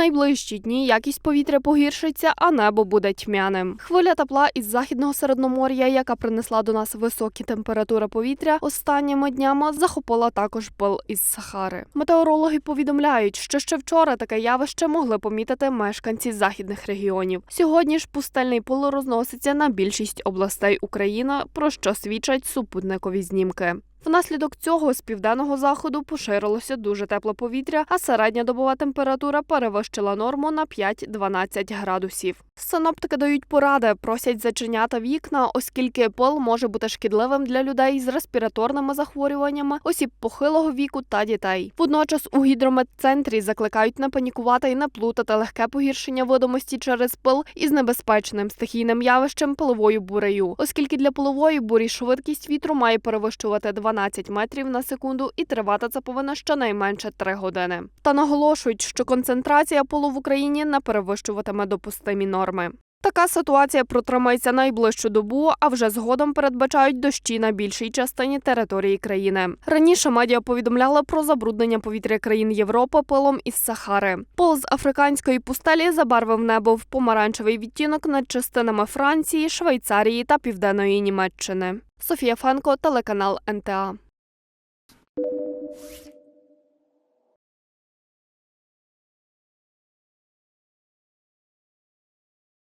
найближчі дні якість повітря погіршиться, а небо буде тьмяним. Хвиля тепла із західного середномор'я, яка принесла до нас високі температури повітря, останніми днями захопила також пил із Сахари. Метеорологи повідомляють, що ще вчора таке явище могли помітити мешканці західних регіонів. Сьогодні ж пустельний пил розноситься на більшість областей України, про що свідчать супутникові знімки. Внаслідок цього з південного заходу поширилося дуже тепле повітря, а середня добова температура перевищила норму на 5-12 градусів. Синоптики дають поради, просять зачиняти вікна, оскільки пил може бути шкідливим для людей з респіраторними захворюваннями, осіб похилого віку та дітей. Водночас у гідрометцентрі закликають не панікувати і не плутати легке погіршення видимості через пил із небезпечним стихійним явищем пиловою бурею, оскільки для пилової бурі швидкість вітру має перевищувати 12 метрів на секунду, і тривати це повинно щонайменше 3 години. Та наголошують, що концентрація полу в Україні не перевищуватиме допустимі норми. Така ситуація протримається найближчу добу, а вже згодом передбачають дощі на більшій частині території країни. Раніше медіа повідомляли про забруднення повітря країн Європи пилом із Сахари. Пил з африканської пустелі забарвив небо в помаранчевий відтінок над частинами Франції, Швейцарії та Південної Німеччини. Софія Фенко, телеканал НТА.